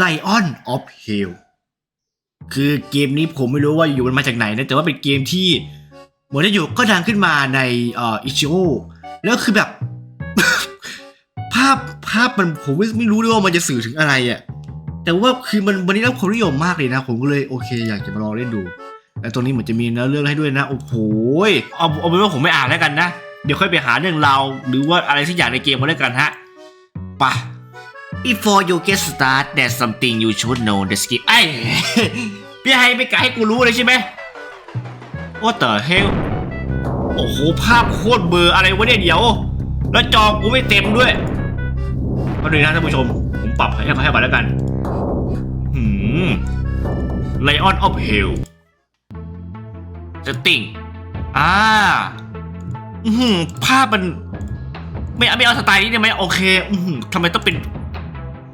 Lion of Hell คือเกมนี้ผมไม่รู้ว่าอยู่มันมาจากไหนนะ แต่ว่าเป็นเกมที่เหมือนจะอยู่ก็ดังขึ้นมาในเอ่ออิชิโอแล้วคือแบบ ภาพภาพมันผมไม่ไม่รู้ด้วยว่ามันจะสื่อถึงอะไรอะ่ะแต่ว่าคือมันวันนี้รับความนิยมมากเลยนะ ผมก็เลยโอเค อยากจะมาลองเล่นดูแต่ตรงนี้เหมือนจะมีเนื้อเรื่องให้ด้วยนะ โอ้โหเอาเอาเป็นว่าผมไม่อ่านแล้วกันนะ เดี๋ยวค่อยไปหาเรื่องราวหรือว่าอะไรสักอย่างในเกมมาด้วกันฮะไป Before you get start there's something you should know the skill ไอ้ พี่ให้ไม่กะให้กูรู้เลยใช่ไหม What the hell โอ้โห ภาพโคตรเบอร์อะไรวะเนี่ยเดี๋ยว แล้วจอกูไม่เต็มด้วยก็เลยนะท่านผู้ชม ผมปรับให้ให้มาแล้วกันหืม Lion of Hell จะติ่งอ่าอือหือภาพมัน ไม่เอาไม่เอาสไตล์นี้ได้ไหมโอเค อือหือทำไมต้องเป็น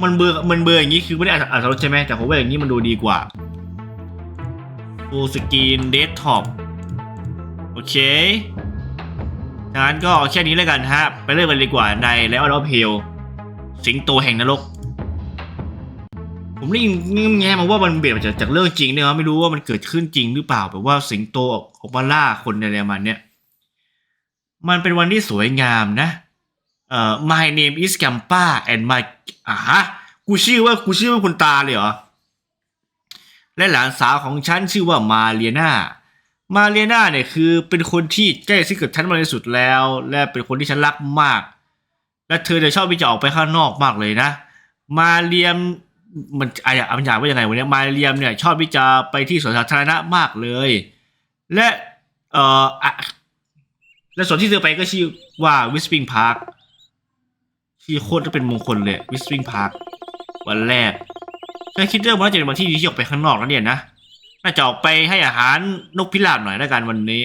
มันเบอร์มันเบอร์อย่างนี้คือไม่ได้อ่ารถใช่ไหมแต่ผมว่าอย่างนี้มันดูดีกว่าฟูสกรีนเดสก์ท็อปโอเคงั้นก็แค่นี้แล้วกันฮะ ไปเริ่มกันดีกว่าใน l ล o อ of Hell สิงโตแห่งนรก ผมได้ยินแง่มาว่ามันเบียดมาจากจากเรื่องจริงเนี่ยครับไม่รู้ว่ามันเกิดขึ้นจริงหรือเปล่าแบบว่าสิงโตออกมาล่าคนในอะไรมาณเนี้ยมันเป็นวันที่สวยงามนะเอ่อ my name is Gampa and my อะฮะกูชื่อว่ากูชื่อว่าคุณตาเลยเหรอ และหลานสาวของฉันชื่อว่ามาเรียนามาเรียนาเนี่ยคือเป็นคนที่ใกล้ชิดกับฉันมาที่สุดแล้ว และเป็นคนที่ฉันรักมาก และเธอจะชอบที่จะออกไปข้างนอกมากเลยนะ มาเรียมมันอะไรอะมันอยากว่ายังไงวะเนี่ยมาเรียมเนี่ยชอบที่จะไปที่สวนสาธารณะมากเลย และเอ่อและสวนที่เธอไปก็ชื่อว่าวิสปิงพาร์ค ที่โคตรจะเป็นมงคลเลยวิสปิงพาร์ควันแรกฉันคิดเรื่องว่าจะเป็นวันที่ดีที่ออกไปข้างนอกแล้วเนี่ยนะน่าจะออกไปให้อาหารนกพิราบหน่อยแล้วกันวันนี้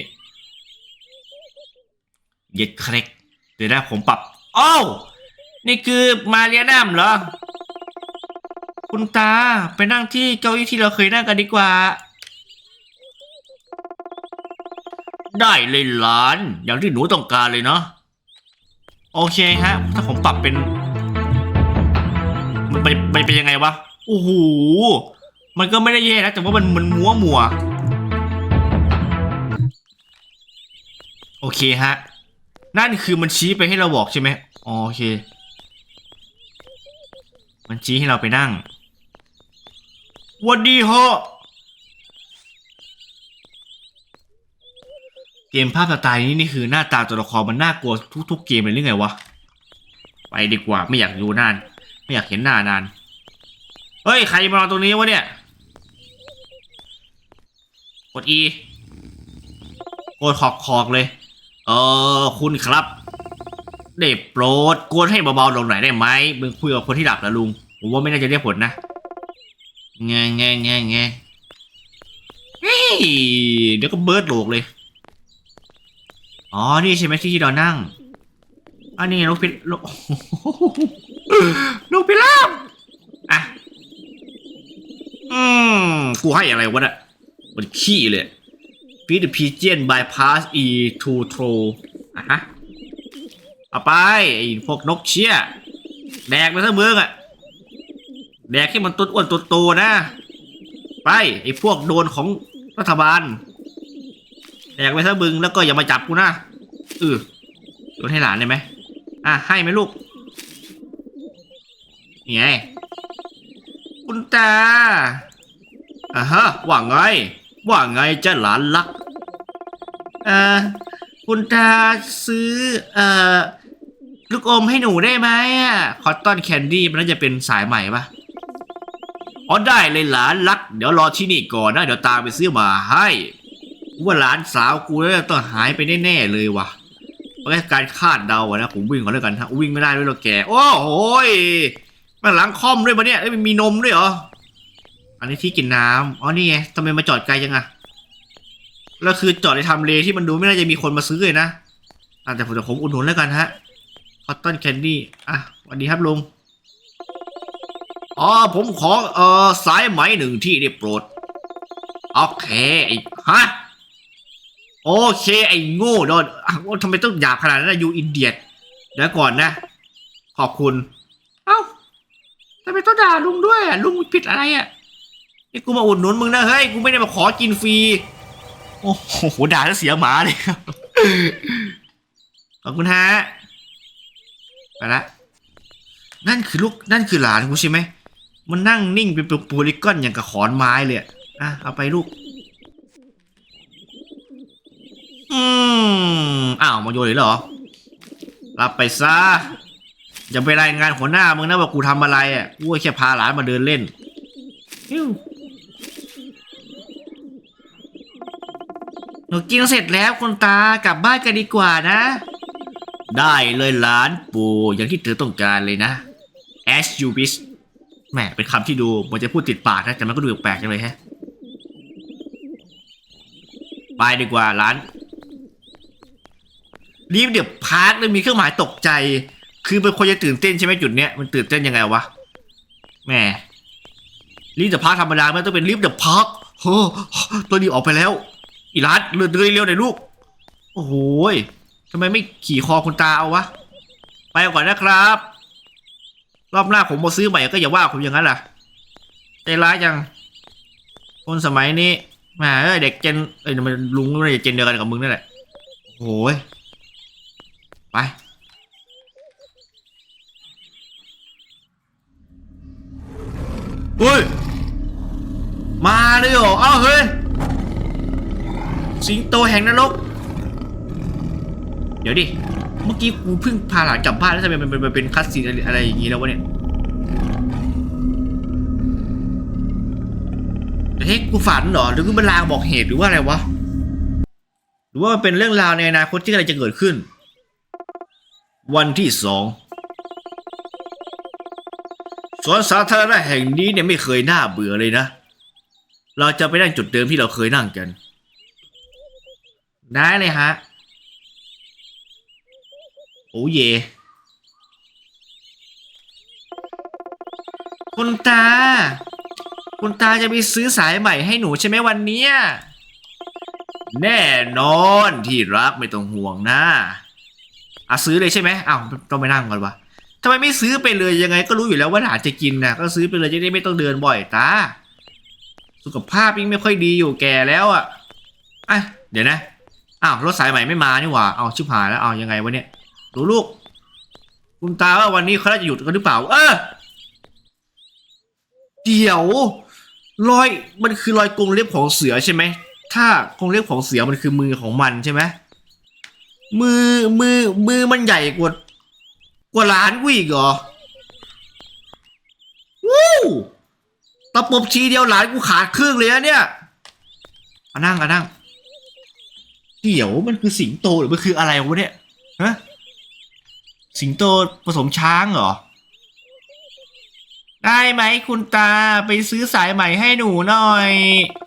เย็ดเครกเดี๋ยวนะผมปรับโอ้าวนี่คือมาเรียนัมเหรอ คุณตาไปนั่งที่เก้าอี้ที่เราเคยนั่งกันดีกว่า ได้เลยหลาน อย่างที่หนูต้องการเลยเนาะ โอเคฮะ ถ้าผมปรับเป็น มันเป็นมันเป็นยังไงวะ โอ้โห มันก็ไม่ได้แย่นะ แต่ว่ามันมันมัวมัว โอเคฮะ นั่นคือมันชี้ไปให้เราบอกใช่ไหมโอเค มันชี้ให้เราไปนั่งวันดีฮะ เกมภาพสไตล์นี้นี่คือหน้าตาตัวละครมันน่ากลัวทุกๆเกมเลยหรือไงวะ ไปดีกว่าไม่อยากอยู่นาน ไม่อยากเห็นหน้านาน เฮ้ย ใครมานอนตรงนี้วะเนี่ย กด E กดขอกขอกเลย เออคุณครับได้โปรดกวนให้เบาๆลงหน่อยได้ไหมมึงคุยกับคนที่หลับแล้วลุง ผมว่าไม่น่าจะได้ผลนะแง่แง่แง่แง่เฮ้ยเดี๋ยวก็เบิร์ดโลกเลย อ๋อ นี่ใช่ไหมที่ที่เรานั่ง อันนี้นกพิรนกนกพิราบอะ อืม กูให้อะไรวะน่ะมันขี้เลย Feed the pigeon bypass e to throw อะฮะ เอาไป ไอ้พวกนกเชี่ย แดกไปซะเมืองอะแดกให้มันต้นอ้วนตัวโตนะ ไป ไอ้พวกโดนของรัฐบาล แดกไปซะมึงแล้วก็อย่ามาจับกูนะเออโยนให้หลานได้ไหมอะให้ไหมลูกนี่ไงคุณตาอ่าฮะว่าไง ว่าไงเจ้าหลานรักเอ่อคุณตาซื้อเอ่อลูกอมให้หนูได้ไหมอะคอตตอนแคนดี้มันน่าจะเป็นสายใหม่ปะอ๋อได้เลยหลานรัก เดี๋ยวรอที่นี่ก่อนนะ เดี๋ยวตาไปซื้อมาให้ ว่าหลานสาวกูน่าจะต้องหายไปแน่ๆเลยว่ะเพราะการคาดเดาอะนะผมวิ่งก่อนแล้วกันฮะวิ่งไม่ได้ด้วยหรอกแก โอ้โหยมันหลังคอมด้วยปะเนี่ยเอ้ยมันมีนมด้วยเหรอ อันนี้ที่กินน้ำอ๋อนี่ไงทำไมมาจอดไกลจังอะแล้วคือจอดในทำเลที่มันดูไม่น่าจะมีคนมาซื้อเลยนะอะแต่ผมจะผมอุดหนุนแล้วกันฮะคอตตอนแคนดี้อะสวัสดีครับลุงอ๋อผมขอเอ่อสายไหมหนึ่งที่ได้โปรด โอเคฮะ โอเคไอ้โง่โดนว่าทำไมต้องหยาบขนาดนั้นนะยูอินเดียดเดี๋ยวก่อนนะ ขอบคุณ เอ้าทำไมต้องด่าลุงด้วยลุงผิดอะไรอะนี่กูมาอุดหนุนมึงนะเฮ้ยกูไม่ได้มาขอกินฟรีโอ้โหด่าแล้วเสียหมาเลยครับขอบคุณฮะไปละนั่นคือลูกนั่นคือหลานกูใช่ไหมมันนั่งนิ่งเป็นโพลิกอนอย่างกับขอนไม้เลยอะอะเอาไปลูก อืมอ้าวมาโยนเลยเหรอ รับไปซะอย่าไปรายงานหัวหน้ามึงนะว่ากูทำอะไรอะกูแค่พาหลานมาเดินเล่นอิ๊วหนูกินเสร็จแล้วคุณตากลับบ้านกันดีกว่านะ ได้เลยหลานปู่อย่างที่เธอต้องการเลยนะ as you wish แหมเป็นคำที่ดูมันจะพูดติดปากนะแต่มันก็ดูแปลกๆจังเลยแฮะ ไปดีกว่าหลาน รีบเดี๋ยวพาร์คเลยมีเครื่องหมายตกใจ คือเป็นคนจะตื่นเต้นใช่ไหมจุดเนี้ยมันตื่นเต้นยังไงวะแหม่รีบเดี๋ยวพาร์คธรรมดาไม่ต้องเป็นรีบเดี๋ยวพาร์คโอ้ตัวนี้ออกไปแล้ว อีรัดเลื่อเร็วหน่อยลูกโอ้โหยทำไมไม่ขี่คอคุณตาเอาวะไปก่อนนะครับ รอบหน้าผมมาซื้อใหม่ก็อย่าว่าผมอย่างนั้นล่ะใจร้ายจัง คนสมัยนี้แหมเอ้ยเด็กเจนเอ้ยมันลุงไม่ได้เจนเดียวกันกับมึงนั่นแหละโอ้ย ไปเฮ้ย มาเลยเหรออ้าวเฮ้ย สิงโตแห่งนรก เดี๋ยวดิ เมื่อกี้กูเพิ่งพาหลานกลับบ้านแล้วทำไมมันเป็นมันเป็นคัสซีนอะไรอะไรอย่างงี้แล้ววะเนี่ยเฮ้ยกูฝันเหรอ หรือกูเป็นลางบอกเหตุหรือว่าอะไรวะ หรือว่ามันเป็นเรื่องราวในอนาคตที่อะไรจะเกิดขึ้น วันที่สองสวนสาธารณะแห่งนี้เนี่ยไม่เคยน่าเบื่อเลยนะ เราจะไปนั่งจุดเดิมที่เราเคยนั่งกัน ได้เลยฮะ โอ้เย คุณตา คุณตาจะไปซื้อสายใหม่ให้หนูใช่ไหมวันนี้ แน่นอนที่รักไม่ต้องห่วงนะ อะซื้อเลยใช่ไหมอ้าวต้องไปนั่งก่อนวะทำไมไม่ซื้อไปเลยยังไงก็รู้อยู่แล้วว่าหลานจะกินนะก็ซื้อไปเลยจะได้ไม่ต้องเดินบ่อยตาสุขภาพยิ่งไม่ค่อยดีอยู่แก่แล้วอะอะเดี๋ยวนะอ้าวรถสายใหม่ไม่มานี่หว่าเอาชิบหายแล้วเอายังไงวะเนี่ยดูลูก คุณตาว่าวันนี้เขาจะหยุดกันหรือเปล่า เออเดี๋ยวรอยมันคือรอยกรงเล็บของเสือใช่ไหมถ้ากรงเล็บของเสือมันคือมือของมันใช่ไหม มือมือมือมันใหญ่กว่ากว่าหลานกูอีกเหรอวู้ตะปบทีเดียวหลานกูขาดครึ่งเลยอะเนี่ยอะนั่งอะนั่งเดี๋ยวมันคือสิงโตหรือมันคืออะไรวะเนี่ยฮะสิงโตผสมช้างเหรอ ได้ไหมคุณตาไปซื้อสายใหม่ให้หนูหน่อย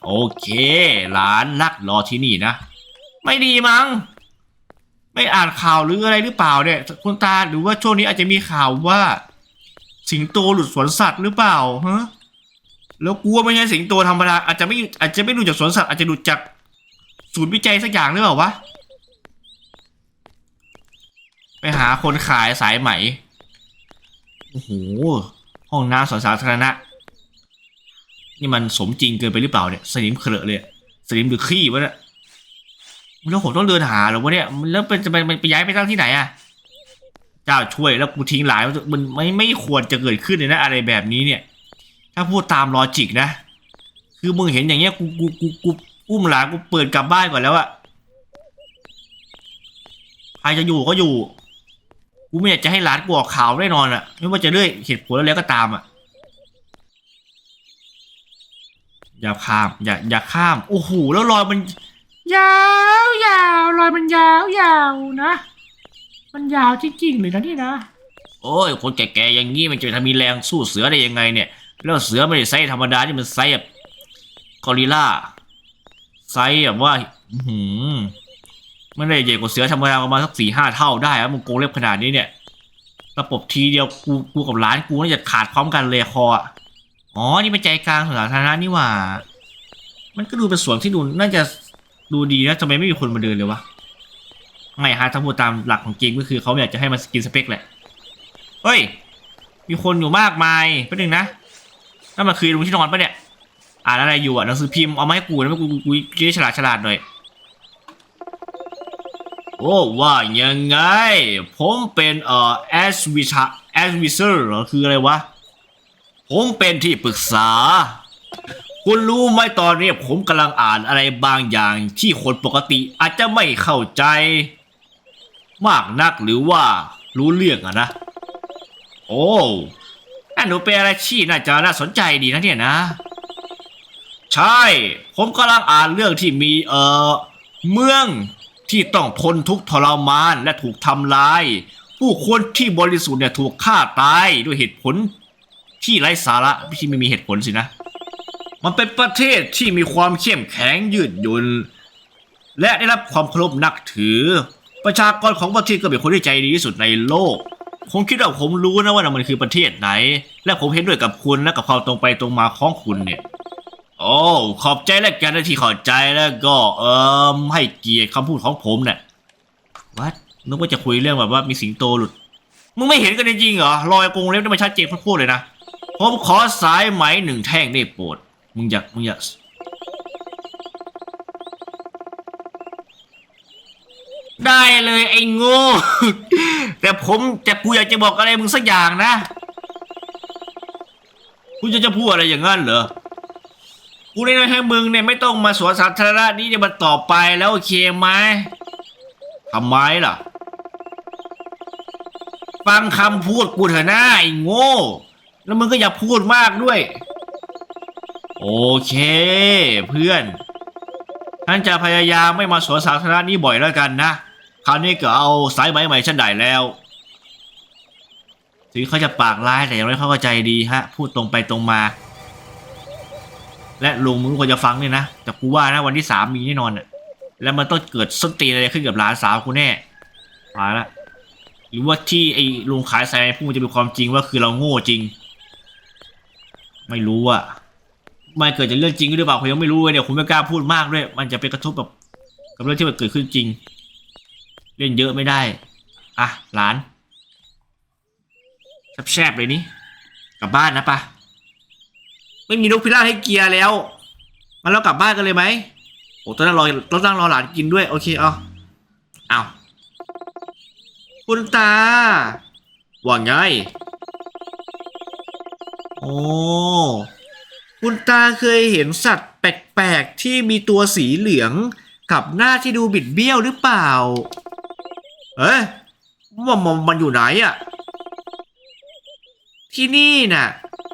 โอเค หลานนักรอที่นี่นะ ไม่ดีมั้ง ไม่อ่านข่าวหรืออะไรหรือเปล่าเนี่ย คุณตาหรือว่าช่วงนี้อาจจะมีข่าวว่า สิงโตหลุดสวนสัตว์หรือเปล่าฮะแล้วกลัวไม่ใช่สิงโตธรรมดาอาจจะไม่อาจจะไม่หลุดจากสวนสัตว์อาจจะหลุดจากศูนย์วิจัยสักอย่างหรือเปล่าวะไปหาคนขายสายไหมโอ้โหห้องน้ำสวนสาธารณะ นี่มันสมจริงเกินไปหรือเปล่าเนี่ย สนิมเคลอะเลย สนิมหรือขี้วะเนี่ย แล้วผมต้องเดินหาหรอวะเนี่ยแล้วเป็นจะไปไปย้ายไปตั้งที่ไหนอะเจ้าช่วยแล้วกูทิ้งหลายมันไม่ไม่ควรจะเกิดขึ้นเลยนะ อะไรแบบนี้เนี่ย ถ้าพูดตามลอจิกนะ คือมึงเห็นอย่างเงี้ยกูกูกูกูอุ้มหลานกูเปิดกลับบ้านก่อนแล้วอะใครจะอยู่ก็อยู่กูไม่อยากจะให้หลานกูออกข่าวแน่นอนอะไม่ว่าจะด้วยเหตุผลอะไรก็ตามอะอย่าข้าม อย่าอย่าข้าม โอ้โหแล้วรอยมันยาว ยาวรอยมันยาวยาวนะ มันยาวจริงๆเลยนะนี่นะ โอ้ยคนแก่ๆอย่างงี้มันจะทำมีแรงสู้เสือได้ยังไงเนี่ย แล้วเสือไม่ได้ไซส์ธรรมดาที่มันไซส์แบบกอริลล่าไซส์แบบว่าหือไม่ได้ใหญ่กว่าเสือธรรมดาประมาณสักสี่ห้าเท่าได้อะมึงโกงเล็บขนาดนี้เนี่ยระบบทีเดียวกูกูกับร้านกูน่าจะขาดพร้อมกันเลยคออะอ๋อนี่เป็นใจกลางสวนสาธารณะนี่หว่า มันก็ดูเป็นสวนที่ดูน่าจะ ดูดีนะทำไมไม่มีคนมาเดินเลยวะไม่ฮะถ้าพูดตามหลักของเกมก็คือเขาอยากจะให้มันสกินสเปคแหละ เฮ้ย มีคนอยู่มากมายแป๊บนึงนะนั่นมันคือลุงที่นอนปะเนี่ย อ่านอะไรอยู่อะหนังสือพิมพ์เอามาให้กูนะไม่กูกูกูฉลาดฉลาดหน่อย โอ้ว่ายังไง ผมเป็นเอ่อแอสวิชาแอสวิเซอร์หรอคืออะไรวะ ผมเป็นที่ปรึกษา คุณรู้ไหมตอนนี้ผมกำลังอ่านอะไรบางอย่างที่คนปกติอาจจะไม่เข้าใจ มากนักหรือว่ารู้เรื่องอะนะ โอ้นั่นหนูเป็นอะไรที่น่าจะน่าสนใจดีนะเนี่ยนะ ใช่ ผมกำลังอ่านเรื่องที่มีเอ่อเมืองที่ต้องทนทุกข์ทรมานและถูกทำลาย ผู้คนที่บริสุทธิ์เนี่ยถูกฆ่าตายด้วยเหตุผลที่ไร้สาระที่ไม่มีเหตุผลสินะ มันเป็นประเทศที่มีความเข้มแข็งยืดหยุ่นและได้รับความเคารพนับถือ ประชากรของประเทศก็เป็นคนที่ใจดีที่สุดในโลกผมคิดว่าผมรู้นะว่ามันคือประเทศไหน และผมเห็นด้วยกับคุณและกับความตรงไปตรงมาของคุณเนี่ย โอ้ขอบใจและกันะที่ข้าใจแล้วก็เอิมให้เกียรติคำพูดของผมเนี่ยวัดนึกว่าจะคุยเรื่องแบบว่ามีสิงโตหลุดมึงไม่เห็นกันจริงเหรอรอยกรงเล็บนี่มันชัดเจนพูดเลยนะผมขอสายไหมหนึ่งแท่งได้โปรด มึงอยากมึงอยากได้เลยไอ้โง่แต่ผมแต่กูอยากจะบอกอะไรมึงสักอย่างนะกูจะจะพูดอะไรอย่างนั้นเหรอกูเลยนะให้มึงเนี่ยไม่ต้องมาสวนสาธารณะนี้เนี่ยมันต่อไปแล้วโอเคไหมทำไมล่ะ ฟังคำพูดกูเถอะนะไอ้โง่ แล้วมึงก็อย่าพูดมากด้วย โอเค เพื่อนท่านจะพยายามไม่มาสวนสาธารณะนี้บ่อยแล้วกันนะ คราวนี้ก็เอาสายไหมใหม่ฉันได้แล้ว ถึงเขาจะปากร้ายแต่อย่างไรเขาก็ใจดีฮะ พูดตรงไปตรงมา และลุงมึงควรจะฟังเนี่ยนะ แต่กูว่านะวันที่สามมีแน่นอนอะแล้วมันต้องเกิดส้นตีนอะไรขึ้นกับหลานสาวกูแน่ตายละหรือว่าที่ไอ้ลุงขายสายพูดจะเป็นความจริงว่าคือเราโง่จริง ไม่รู้อะ มันเกิดจากเรื่องจริงหรือเปล่าผมยังไม่รู้เลยเนี่ยผมไม่กล้าพูดมากด้วย มันจะไปกระทบแบบกับเรื่องที่มันเกิดขึ้นจริง เล่นเยอะไม่ได้ อะหลานแซ่บๆเลยนี่กลับบ้านนะปะไม่มีนกพิราบให้เกียร์แล้วงั้นเรากลับบ้านกันเลยไหมโอ้ตอนนั้นรอเราตั้งรอหลานกินด้วยโอเคเอาเอาคุณตาว่าไงโอ้ คุณตาเคยเห็นสัตว์แปลกๆที่มีตัวสีเหลืองกับหน้าที่ดูบิดเบี้ยวหรือเปล่า เอ้ยว่ามันมันอยู่ไหนอะที่นี่น่ะ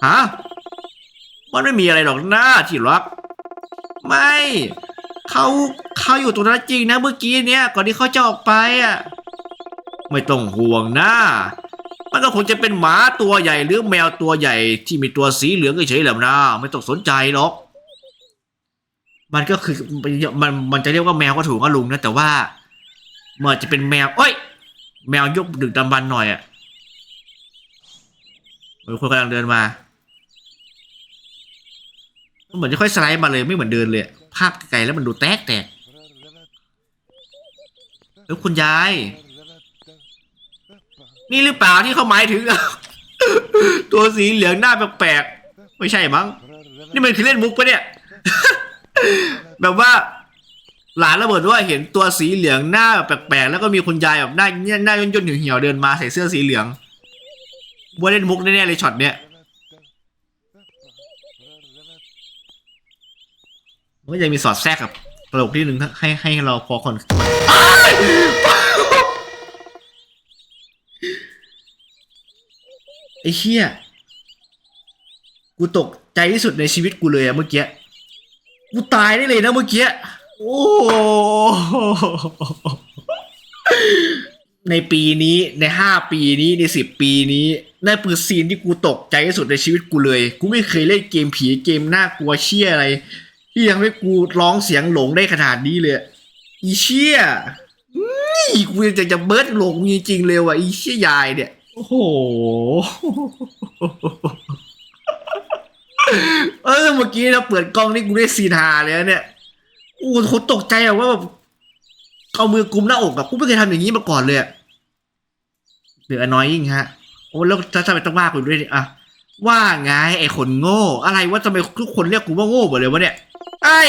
ฮะมันไม่มีอะไรหรอกหน้าที่รัก ไม่เขาเขาอยู่ตรงนั้นจริงนะเมื่อกี้เนี้ยก่อนที่เขาจะออกไปอะ ไม่ต้องห่วงนะ มันก็คงจะเป็นหมาตัวใหญ่หรือแมวตัวใหญ่ที่มีตัวสีเหลืองเฉยๆแหละนะไม่ต้องสนใจหรอก มันก็คือมันมันจะเรียกว่าแมวก็ถูกก็ลุงนะแต่ว่าเมันอจะเป็นแมวเอ้ย แมวยกดึกดำบรรหน่อยอะ่ะมือนคนกำลังเดินมามันเหมือนจะค่อยสไลด์มาเลยไม่เหมือนเดินเลย ภาพไกลแล้วมันดูแตกแตกแล้วคุณยาย นี่หรือเปล่าที่เขาหมายถึง ตัวสีเหลืองหน้าแปลกๆไม่ใช่มั้ง นี่มันคือเล่นมุกปะเนี่ย แบบว่า หลานระเบิดว่าเห็นตัวสีเหลืองหน้าแบบแปลกๆแล้วก็มีคุณยายแบบหน้าหน้าย่นๆเหี่ยวๆเดินมาใส่เสื้อสีเหลืองว่าเล่นมุกแน่ๆเลยช็อตเนี้ยมันก็ยังมีสอดแทรกกับตลกนิดนึงให้ให้เราพอคน ไอ้เหี้ยกูตกใจที่สุดในชีวิตกูเลยอะเมื่อกี้ กูตายได้เลยนะเมื่อกี้ โอ้ ในปีนี้ในห้าปีนี้ในสิบปีนี้นั่นคือซีนที่กูตกใจที่สุดในชีวิตกูเลย กูไม่เคยเล่นเกมผีเกมน่ากลัวเชี่ยอะไร ที่ยังไม่กูร้องเสียงหลงได้ขนาดนี้เลยอีเชี่ยนี่กูจะจะเบิร์ดหลงจริงๆเลยว่ะอีเชี่ยยายเนี่ย โอ้โหเออเมื่อกี้เราเปิดกล้องนี่กูได้ซีนฮาเลยนะเนี่ยโอ้โหคนตกใจอะว่าแบบเอามือกุมหน้าอกอะกูไม่เคยทำอย่างนี้มาก่อนเลยอะเดือดน้อยยิ่งฮะ โอ้แล้วถ้าทำไมต้องว่ากูด้วยเนี่ยอะว่าไงไอ้คนโง่ อะไรว่าทำไมทุกคนเรียกกูว่าโง่หมดเลยวะเนี่ยไอ้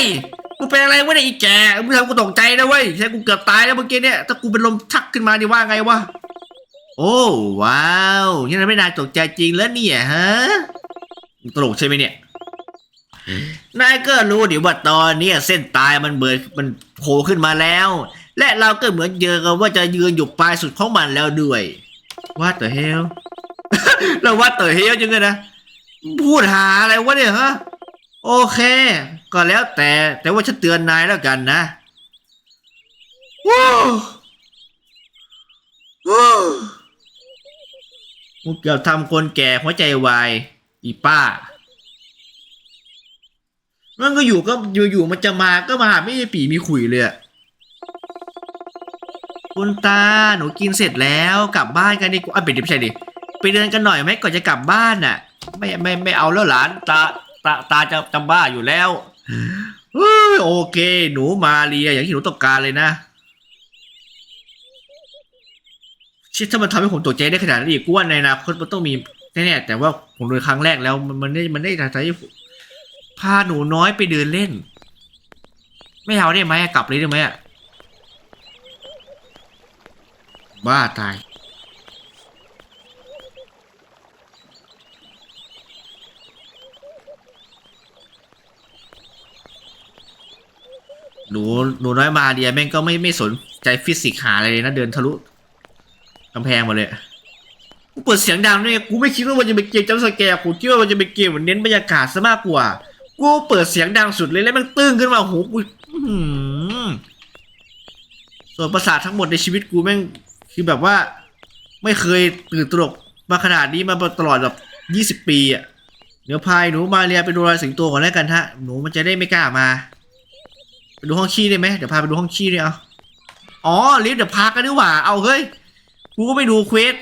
กูเป็นอะไรวะเนี่ยอีแกมึงทำกูตกใจนะเว้ยใช่กูเกือบตายแล้วเมื่อกี้เนี่ยถ้ากูเป็นลมชักขึ้นมานี่ว่าไงวะ โอ้ว้าวนี่ทำให้นายตกใจจริงแล้วเนี่ยฮะตลกใช่ไหมเนี่ยนายก็รู้เดิว่าตอนเนี้ยเส้นตายมันเบิดมันโผล่ขึ้นมาแล้ว และเราก็เหมือนเจอกันว่าจะยืนอยู่ปลายสุดของมันแล้วด้วยว่าต่อเฮลเราว่าต่อเฮลจังเลยนะพูดหาอะไรวะเนี่ยฮะโอเค ก็แล้วแต่แต่ว่าฉันเตือนนายแล้วกันนะว้าว มึงเกือบทำคนแก่หัวใจวายอีป้า มันก็อยู่ก็อยู่ๆมันจะมาก็มาหาไม่มีปีมีขุยเลยอะคุณตาหนูกินเสร็จแล้วกลับบ้านกันดีกว่าอะเป็นดิไม่ใช่ดิไปเดินกันหน่อยไหมก่อนจะกลับบ้านน่ะ ไม่ไม่ไม่เอาแล้วหลานตาตาตาจะจำบ้าอยู่แล้วเฮ้ยโอเค หนูมาเรียอย่างที่หนูต้องการเลยนะ ชิดถ้ามันทำให้ผมตกใจได้ขนาดนี้อีกกูว่าในอนาคตมันต้องมีแน่ๆแต่ว่าผมโดนครั้งแรกแล้วมันมันได้มันได้ทำให้ผมพาหนูน้อยไปเดินเล่น ไม่เอาได้ไหมอะกลับเลยได้ไหมอะบ้าตาย หนูหนูน้อยมาเดียแม่งก็ไม่ไม่สนใจฟิสิกส์หาอะไรเลยนะเดินทะลุ กำแพงมาเลยกูเปิดเสียงดังด้วยกูไม่คิดว่ามันจะเป็นเกมจัมสแกร์กูคิดว่ามันจะเป็นเกมเหมือนเน้นบรรยากาศซะมากกว่า กูเปิดเสียงดังสุดเลยแล้วมันตึ้งขึ้นมาโหกูส่วนประสาททั้งหมดในชีวิตกูแม่งคือแบบว่า ไม่เคยตื่นตระหนกมาขนาดนี้มาตลอดแบบยี่สิบปีอะเดี๋ยวพายหนูมาเรียไปดูรอยสิงโตก่อนแล้วกันฮะหนูมันจะได้ไม่กล้ามาไปดูห้องขี้ได้ไหมเดี๋ยวพาไปดูห้องขี้ด้วยเอาอ๋อลิฟต์เดี๋ยวพากันดีกว่าเอาเฮ้ย กูก็ไม่ดูเควส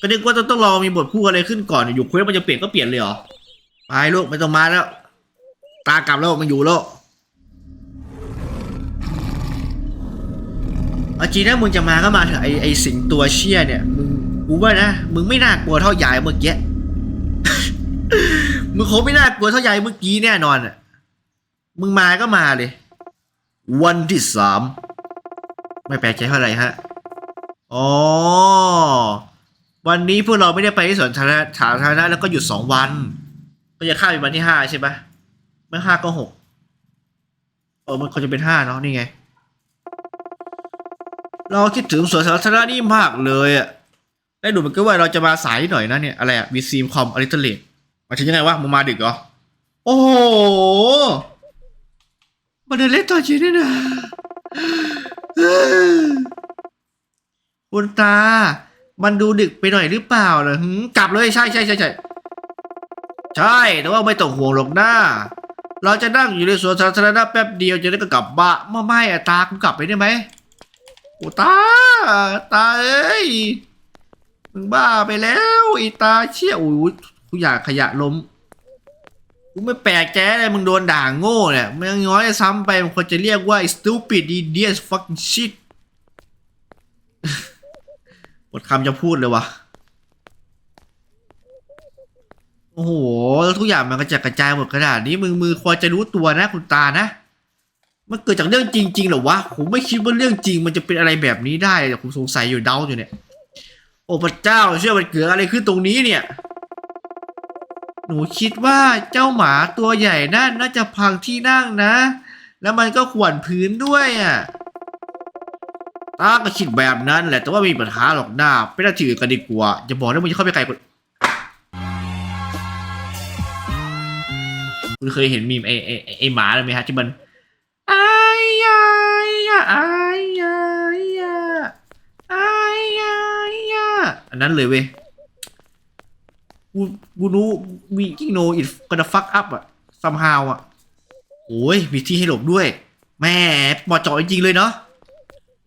ก็นึกว่าต้องต้องรอมีบทพูดอะไรขึ้นก่อนอยู่เควสมันจะเปลี่ยนก็เปลี่ยนเลยเหรอไปลูกไม่ต้องมาแล้ว ตากลับแล้วมันอยู่แล้วเอาจริงนะมึงจะมาก็มาเถอะไอไอสิงตัวเชี่ยเนี่ยมึงกูว่านะมึงไม่น่ากลัวเท่ายายเมื่อกี้มึงคงไม่น่ากลัวเท่ายายเมื่อกี้แน่นอนอะมึงมาก็มาเลย วันที่สามไม่แปลกใจเท่าไหร่ฮะ อ๋อ วันนี้พวกเราไม่ได้ไปที่สวนสาธารณะสาธารณะแล้วก็หยุดสองวัน ก็จะข้ามไปวันที่ห้าใช่ปะไม่ห้าก็หกเออมันควรจะเป็นห้าเนาะนี่ไง เราคิดถึงสวนสาธารณะนี่มากเลยอะได้ดูเหมือนกันว่าเราจะมาสายหน่อยนะเนี่ยอะไรอะมีซีมคอมอลิเทเลตมาถึงยังไงวะมึงมาดึกเหรอ โอ้โหมาเดินเล่นตอนเย็นด้วยนะ คุณตา มันดูดึกไปหน่อยหรือเปล่าเหรอกลับเลยใช่ใช่ใช่ใช่ใช่แต่ว่าไม่ต้องห่วงหรอกนะเราจะนั่งอยู่ในสวนสาธารณะแป๊บเดียวจะได้ก็กลับบ้านมาไม่อะตาคุณกลับไปได้ไหมโอ้ตา ตาเอ้ยมึงบ้าไปแล้วไอีตาเชี่ยโอ้ยกูอยากขยะล้มกูไม่แปลกใจเลยมึงโดนด่าโง่เนี่ยมึงยังน้อยซ้ำไปมันควรจะเรียกว่า stupid idiot fucking shit หมดคำจะพูดเลยวะโอ้โหแล้วทุกอย่างมันกระจัดกระจายหมดขนาดนี้มึงมือควรจะรู้ตัวนะคุณตานะมันเกิดจากเรื่องจริงๆหรอวะผมไม่คิดว่าเรื่องจริง มันจะเป็นอะไรแบบนี้ได้แต่ผมสงสัยอยู่เดาอยู่เนี่ย โอ้พระเจ้าเชื่อมันเกิดอะไรขึ้นตรงนี้เนี่ย หนูคิดว่าเจ้าหมาตัวใหญ่นั่นน่าจะพังที่นั่งนะ แล้วมันก็ขวนพื้นด้วยอะ ตาก็คิดแบบนั้นแหละ แต่ว่ามีปัญหาหรอกหน้าไปนั่งที่อื่นกันดีกว่าอย่าบอกนะมึงจะเข้าไปไกลกว่าคุณเคยเห็นมีมไอไอไอ้ไอหมาเลยไหมฮะที่มันไอายยายยาอายยายยาอายยายยาอันนั้นเลยเว้ยกูกูรู้วีกิ้งโนอิ gonna fuck up อะ somehow อะโอ้ยมีที่ให้หลบด้วย แม่เหมาะเจาะจริงๆเลยเนาะ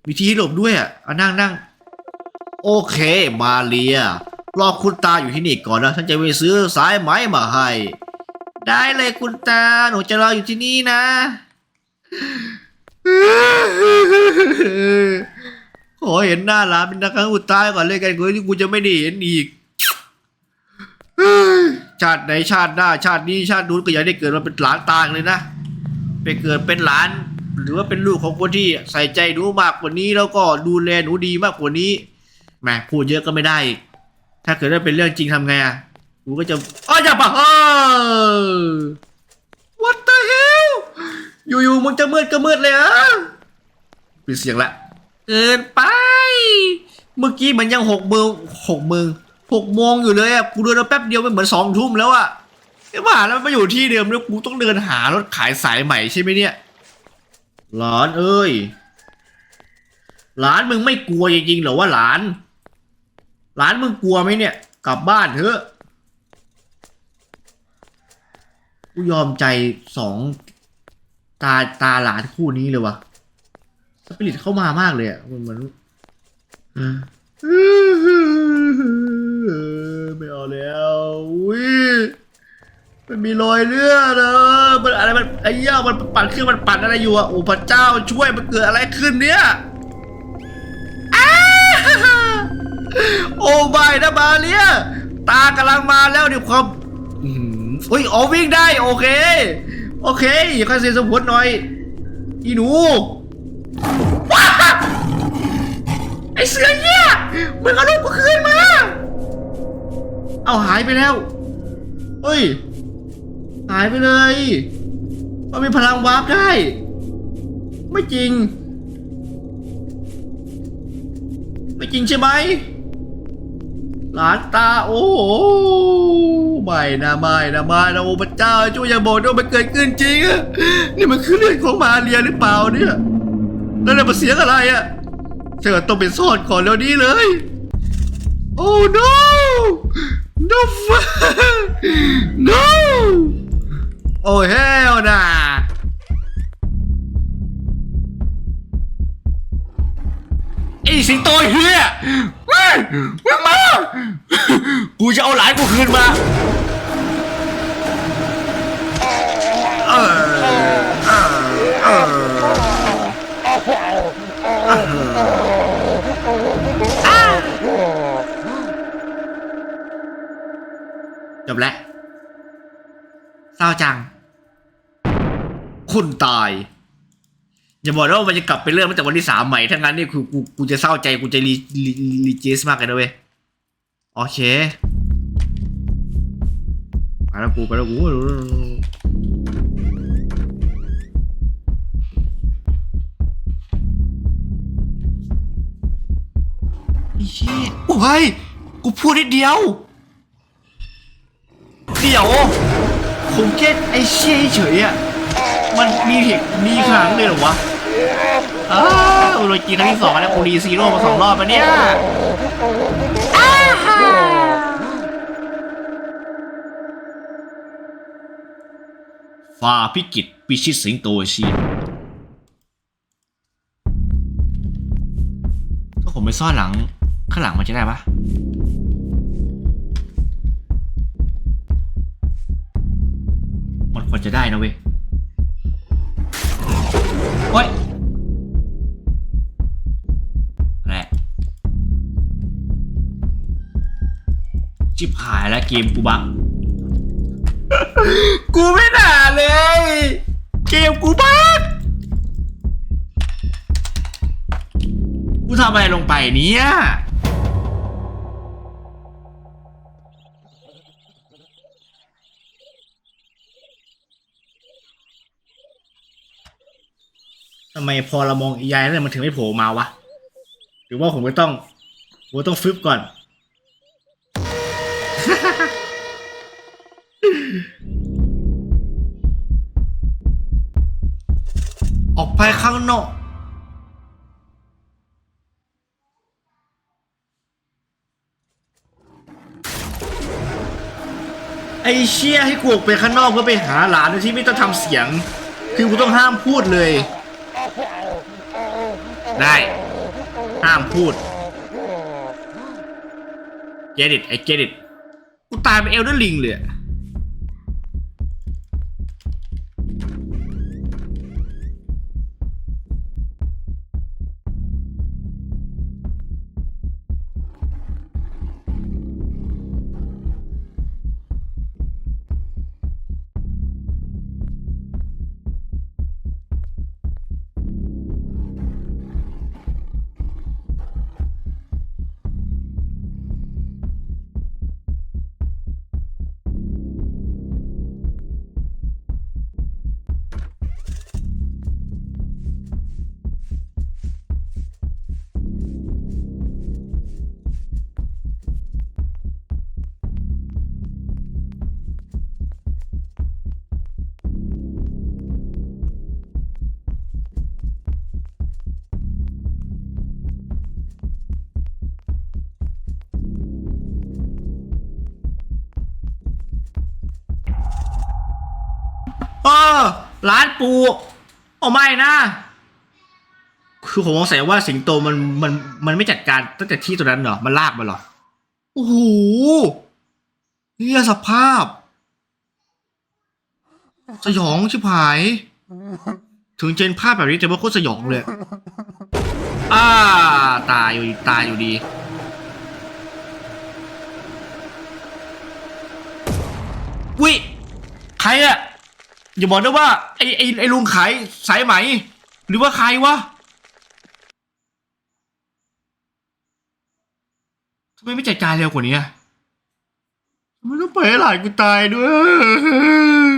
มีที่ให้หลบด้วยอะอะนั่งนั่งโอเค มาเรียรอคุณตาอยู่ที่นี่ก่อนนะฉันจะไปซื้อสายไหมมาให้ ได้เลยคุณตา หนูจะรออยู่ที่นี่นะขอเห็นหน้าร้านเป็นนักการอุตายก่อนเลยกันกูที่กูจะไม่ได้เห็นอีกชาติไหนชาติหน้า ชาตินี้ชาตินู้นก็อย่าได้เกิดมาเป็นหลานตากันเลยนะไปเกิดเป็นหลาน หรือว่าเป็นลูกของคนที่ใส่ใจหนูมากกว่านี้ แล้วก็ดูแลหนูดีมากกว่านี้แหมพูดเยอะก็ไม่ได้ ถ้าเกิดว่าเป็นเรื่องจริงทำไงอะกูก็จะอ้าวอย่าปะเฮ้อ What the hell อยู่ๆมึงจะมืดก็มืดเลยอะปิดเสียงละเกินไป เมื่อกี้มันยังหกโมงหกโมงหกโมงอยู่เลยอะกูเดินมาแป๊บเดียวมันเหมือนสองทุ่มแล้วอะไอ้บ้าแล้วมาอยู่ที่เดิมแล้วกูต้องเดินหารถขายสายใหม่ใช่ไหมเนี่ย หลานเอ้ย หลานมึงไม่กลัวจริงๆเหรอว่าหลาน หลานมึงกลัวไหมเนี่ย กลับบ้านเถอะกูยอมใจสองตาตาหลานคู่นี้เลยวะสปิริตเข้ามามากเลยอะมันเหมือนไม่เอาแล้วอุ้ย มันมีรอยเลือดเออมันอะไรมันไอ้เหี้ยมันปั่นเครื่องมันปั่นอะไรอยู่อะโอ้พระเจ้าช่วยมันเกิดอะไรขึ้นเนี่ยอ้าโอ้บายนะมาเลียตากำลังมาแล้วเดี๋ยวความอุ้ยอ๋อวิ่งได้โอเค โอเคค่อยเสียสมผลหน่อย อีหนูว้าไอเสือเนี่ยมึงเอาลูกกูคืนมา เอาหายไปแล้วเฮ้ย หายไปเลยมันมีพลังวาร์ปได้ ไม่จริง ไม่จริงใช่ไหมหลานตาโอ้โหไม่นะไม่นะไม่นะโอ้พระเจ้าช่วยอย่าบอกด้วยมันเกิดขึ้นจริงอะนี่มันคือเรื่องของมาเรียหรือเปล่าเนี่ยแล้วเนี่ยมันเสียงอะไรอะเธอต้องเป็นซ่อนก่อนแล้วนี้เลย โอ้ no no fuck no โอ้ hell นะไอสิงโตเฮียเว้ยมึงมากูจะเอาหลานกู คุณตาย อย่าบอกนะว่ามันจะกลับไปเริ่มตั้งแต่วันที่สามใหม่ถ้างั้นนี่คือกูกูจะเศร้าใจกูจะรีรีรีเจสมากเลยนะเว้ยโอเคไปแล้วกูไปแล้วกูไอ้เชี่ยโอ้ยกูพูดนิดเดียว เดี๋ยวผมแค่ไอ้เชี่ยเฉยอะ มันมีเหตุมีขนาดนั้นเลยเหรอวะอ้าวโรยกีครั้งที่สองแล้วโอรีซีโร่มาสองรอบแล้วเนี่ยอ้าวฟ้าพิกิตพิชิตสิงโตชีถ้าผมไปซ่อนหลัง ข้างหลังมันจะได้ปะมันควรจะได้นะเว้ย จิบหายแล้วเกมกูบังกูไม่น่าเลย เกมกูบังกูทำอะไรลงไปเนี่ยทำไมพอเรามองอียายแล้วมันถึงไม่โผล่มาวะ หรือว่าผมก็ต้องผมต้องฟึบก่อน ไปข้างนอก ไอเชี่ยให้กูออกไปข้างนอกเพื่อไปหาหลานโดยที่ไม่ต้องทำเสียง คือกูต้องห้ามพูดเลย ได้ ห้ามพูด get it I get it กูตายเป็นเอลเดอร์ลิงเลยอะ เออ ร้านปูโอ้ไม่นะ คือผมสงสัยว่าสิงโตมันมันมันไม่จัดการตั้งแต่ที่ตรงนั้นเหรอ มันลากมาเหรอ โอ้โหเนี่ยสภาพ สยองชิบหาย ถึงเจนภาพแบบนี้แต่ว่าโคตรสยองเลยอ่าตายอยู่ตายอยู่ดีวิใครอะ อย่าบอกนะว่าไอ้ไอ้ไอ้ลุงขายสายไหม หรือว่าใครวะทำไมไม่จัดการเร็วกว่านี้ทำไมต้องไปให้หลานกูตายด้วย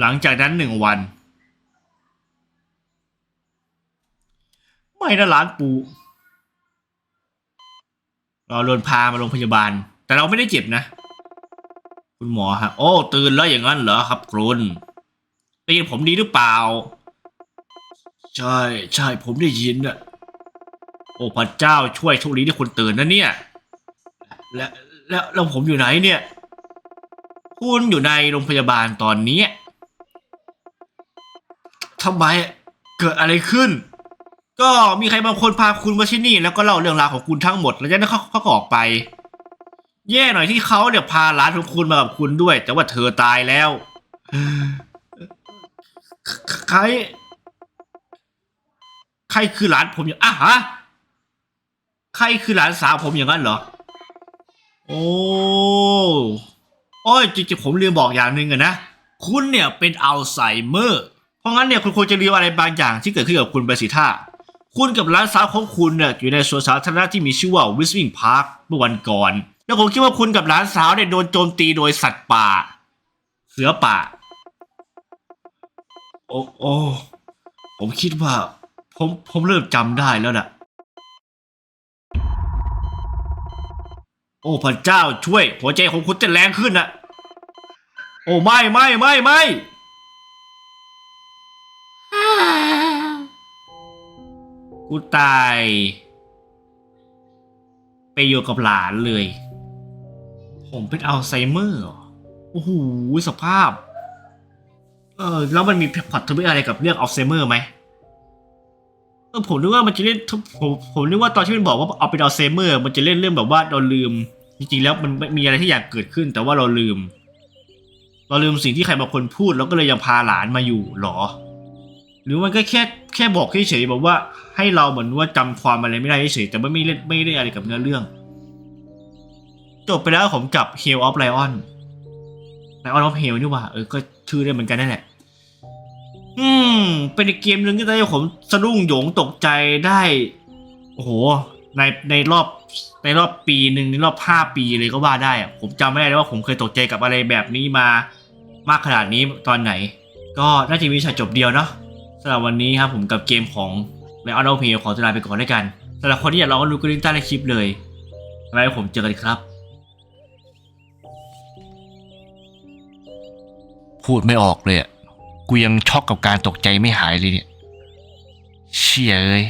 หลังจากนั้นหนึ่งวัน ไม่นะหลานปู่เราโดนพามาโรงพยาบาล แต่เราไม่ได้เจ็บนะ คุณหมอฮะโอ้ ตื่นแล้วอย่างนั้นเหรอครับคุณได้ยินผมดีหรือเปล่า ใช่ใช่ผมได้ยินอะโอ้พระเจ้าช่วยโชคดีที่คุณตื่นนะเนี่ย และแล้วแล้วผมอยู่ไหนเนี่ย คุณอยู่ในโรงพยาบาลตอนนี้ทำไมเกิดอะไรขึ้น ก็มีใครบางคนพาคุณมาที่นี่ แล้วก็เล่าเรื่องราวของคุณทั้งหมด แล้วจากนั้นเขาเขาก็ออกไป แย่หน่อยที่เขาเนี่ยพาหลานของคุณมากับคุณด้วย แต่ว่าเธอตายแล้ว ใคร ใครคือหลานผมอย่างอะฮะ ใครคือหลานสาวผมอย่างนั้นเหรอ โอ้โอ้ยจริงๆผมลืมบอกอย่างหนึ่งอะนะ คุณเนี่ยเป็นอัลไซเมอร์ เพราะงั้นเนี่ยคุณควรจะเรียนอะไรบางอย่างที่เกิดขึ้นกับคุณไปสิท่าคุณกับหลานสาวของคุณเนี่ยอยู่ในสวนสาธารณะที่มีชื่อว่าวิสวิงพาร์คเมื่อวันก่อน แล้วผมคิดว่าคุณกับหลานสาวเนี่ยโดนโจมตีโดยสัตว์ป่า เสือป่า โอ้โอ้ผมคิดว่า ผมผมเริ่มจำได้แล้วนะโอ้พระเจ้าช่วย หัวใจของคุณเต้นแรงขึ้นนะโอ้ไม่ไม่ไม่ไม่กูตาย ไปอยู่กับหลานเลย ผมเป็นอัลไซเมอร์โอ้โหสภาพ เออแล้วมันมีพล็อตทวิตอะไรกับเรื่องอัลไซเมอร์ไหมเออผมนึกว่ามันจะเล่นผมผมนึกว่าตอนที่มันบอกว่าเอาเป็นอัลไซเมอร์ มันจะเล่นเรื่องแบบว่าเราลืม จริงๆแล้วมันมีอะไรที่อยากเกิดขึ้น แต่ว่าเราลืม เราลืมสิ่งที่ใครบางคนพูดแล้วก็เลยยังพาหลานมาอยู่หรอ หรือมันก็แค่แค่บอกเฉยๆบอกว่าให้เราเหมือนว่าจำความอะไรไม่ได้เฉยๆแต่ว่ไม่เล่นไม่ได้อะไรกับเนื้อเรื่อง จบไปแล้วผมกับ Hell of Lion Lion of Hell นี่ว่าเออก็ชื่อได้เหมือนกันนั่นแหละ อืม เป็นอีกเกมหนึ่งที่ทำให้ผมสะดุ้งโหยงตกใจได้ โอ้โห ในในรอบในรอบปีหนึ่งในรอบห้าปีเลยก็ว่าได้อะผมจำไม่ได้เลยว่าผมเคยตกใจกับอะไรแบบนี้มามากขนาดนี้ตอนไหน ก็น่าจะมีฉากจบเดียวเนาะสำหรับวันนี้ครับผมกับเกมของในออนโอเพขอตัวลาไปก่อนด้วยกันสำหรับคนที่อยากลองก็ดูก็ลิงใต้ในคลิปเลยไว้ผมเจอกันครับ พูดไม่ออกเลยอะกูยังช็อกกับการตกใจไม่หายเลยเนี่ย เชี่ยเอ้ย